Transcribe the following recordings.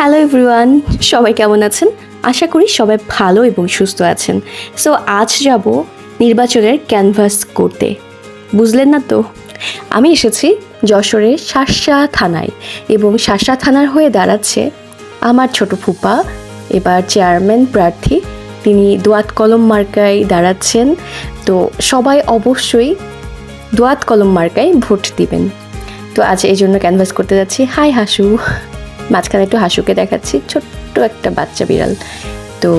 Hello everyone সবাই কেমন আছেন? আশা করি সবাই ভালো এবং সুস্থ আছেন। সো আজ যাব নির্বাচনের ক্যানভাস করতে। বুঝলেন না তো? আমি এসেছি যশোরের শাসা থানায় এবং শাসা থানার হয়ে দাঁড়াচ্ছে আমার ছোট ফুপা। এবার চেয়ারম্যান প্রার্থী, তিনি দোয়াত কলম মার্কায় দাঁড়াচ্ছেন। তো সবাই অবশ্যই দোয়াত কলম মার্কায় ভোট দিবেন। তো আজ এই জন্য ক্যানভাস করতে যাচ্ছি। হাই হাসু। মাঝখানে একটু হাসুকে দেখাচ্ছি, ছোট্ট একটা বাচ্চা বিড়াল। তো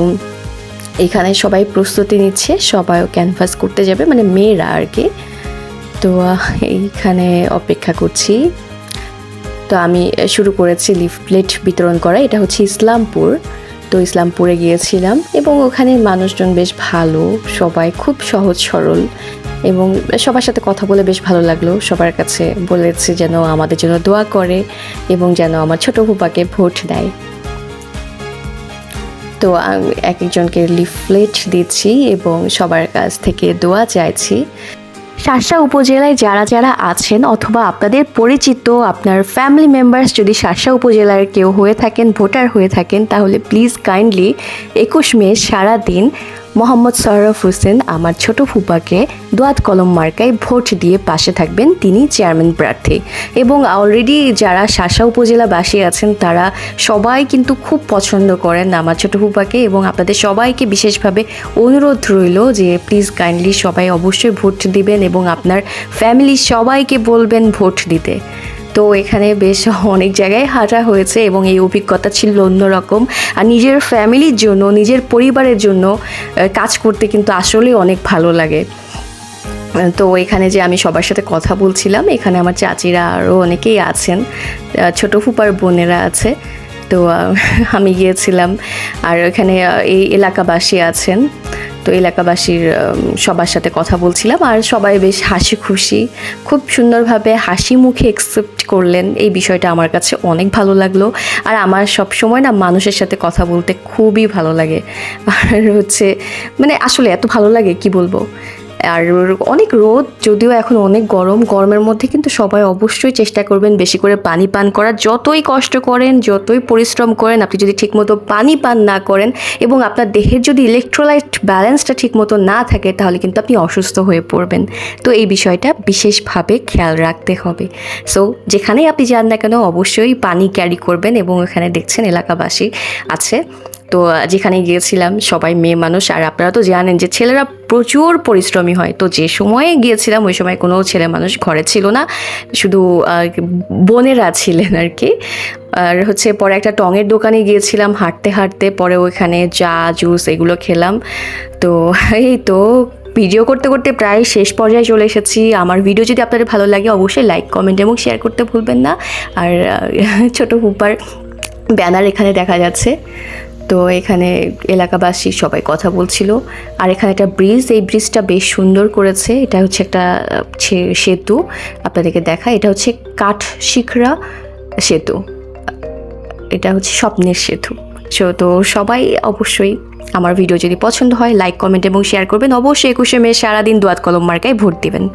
এখানে সবাই প্রস্তুতি নিচ্ছে সবাইও ক্যানভাস করতে যাবে মানে মেয়েরা আর কি তো এইখানে অপেক্ষা করছি। তো আমি শুরু করেছি লিফলেট বিতরণ করা, এটা হচ্ছে ইসলামপুর। তো ইসলামপুরে গিয়েছিলাম এবং ওখানে মানুষজন বেশ ভালো, সবাই খুব সহজ সরল। এবং সবার সাথে কথা বলে বেশ ভালো লাগল। সবার কাছে বলেছে যেন আমাদের জন্য দোয়া করে এবং যেন আমার ছোট ফুপাকে ভোট দেয়। তো এক একজনকে লিফলেট দিচ্ছি এবং সবার কাছ থেকে দোয়া চাইছি। শাসা উপজেলায় যারা যারা আছেন অথবা আপনাদের পরিচিত, আপনার ফ্যামিলি মেম্বার্স যদি শাসা উপজেলার কেউ হয়ে থাকেন ভোটার হয়ে থাকেন, তাহলে প্লিজ কাইন্ডলি একুশ মে সারা দিন মোহাম্মদ সরফ হোসেন, আমার ছোট ফুপাকে দোয়াত কলম মার্কায় ভোট দিয়ে পাশে থাকবেন তিনি চেয়ারম্যান প্রার্থী। এবং অলরেডি যারা শাসা উপজেলাবাসী আছেন, তারা সবাই কিন্তু খুব পছন্দ করেন আমার ছোট ফুপাকে এবং আপনাদের সবাইকে বিশেষভাবে অনুরোধ রইল যে প্লিজ কাইন্ডলি সবাই অবশ্যই ভোট দিবেন এবং আপনার ফ্যামিলির সবাইকে বলবেন ভোট দিতে। তো এখানে বেশ অনেক জায়গায় হাঁটা হয়েছে এবং এই অভিজ্ঞতা ছিল অন্যরকম। আর নিজের ফ্যামিলির জন্য, নিজের পরিবারের জন্য কাজ করতে কিন্তু আসলেই অনেক ভালো লাগে। তো এখানে যে আমি সবার সাথে কথা বলছিলাম, এখানে আমার চাচিরা আরও অনেকেই আছেন। ছোট ফুপার বোনেরা আছে। তো আমি গিয়েছিলাম। আর এখানে এই এলাকাবাসী আছেন। তো এলাকাবাসীর সবার সাথে কথা বলছিলাম আর সবাই বেশ হাসি খুশি। খুব সুন্দরভাবে হাসি মুখে একসেপ্ট করলেন। এই বিষয়টা আমার কাছে অনেক ভালো লাগল। আর আমার সব সময় না মানুষের সাথে কথা বলতে খুবই ভালো লাগে। আর হচ্ছে মানে আসলে এত ভালো লাগে, কি বলব? আর অনেক রোদ, যদিও এখন অনেক গরম, গরমের মধ্যে কিন্তু সবাই অবশ্যই চেষ্টা করবেন বেশি করে পানি পান করার যতই কষ্ট করেন, যতই পরিশ্রম করেন, আপনি যদি ঠিকমতো পানি পান না করেন এবং আপনার দেহের যদি ইলেকট্রোলাইট ব্যালেন্সটা ঠিকমতো না থাকে, তাহলে কিন্তু আপনি অসুস্থ হয়ে পড়বেন। তো এই বিষয়টা বিশেষভাবে খেয়াল রাখতে হবে। সো যেখানেই আপনি যান না কেন, অবশ্যই পানি ক্যারি করবেন এবং এখানে দেখছেন এলাকাবাসী আছে। তো যেখানে গিয়েছিলাম, সবাই মেয়ে মানুষ। আর আপনারা তো জানেন যে ছেলেরা প্রচুর পরিশ্রমী হয়। তো যে সময়ে গিয়েছিলাম, ওই সময় কোনো ছেলে মানুষ ঘরে ছিল না। শুধু বোনেরা ছিলেন আর কি। আর হচ্ছে পরে একটা টঙের দোকানে গিয়েছিলাম, হাঁটতে হাঁটতে। পরে ওইখানে চা, জুস এগুলো খেলাম। তো এই তো, ভিডিও করতে করতে প্রায় শেষ পর্যায়ে চলে এসেছি। আমার ভিডিও যদি আপনাদের ভালো লাগে, অবশ্যই লাইক, কমেন্ট এবং শেয়ার করতে ভুলবেন না। আর ছোট হুপার ব্যানার এখানে দেখা যাচ্ছে। তো এখানে এলাকাবাসী সবাই কথা বলছিল। আর এখানে একটা ব্রিজ, এই ব্রিজটা বেশ সুন্দর করেছে। এটা হচ্ছে একটা সেতু। আপনাদেরকে দেখা এটা হচ্ছে কাঠ শিখরা সেতু। এটা হচ্ছে স্বপ্নের সেতু। সো, তো সবাই অবশ্যই আমার ভিডিও যদি পছন্দ হয় লাইক কমেন্ট এবং শেয়ার করবেন। অবশ্যই একুশে মে সারাদিন দোয়াত কলম মার্কায় ভোট দিবেন।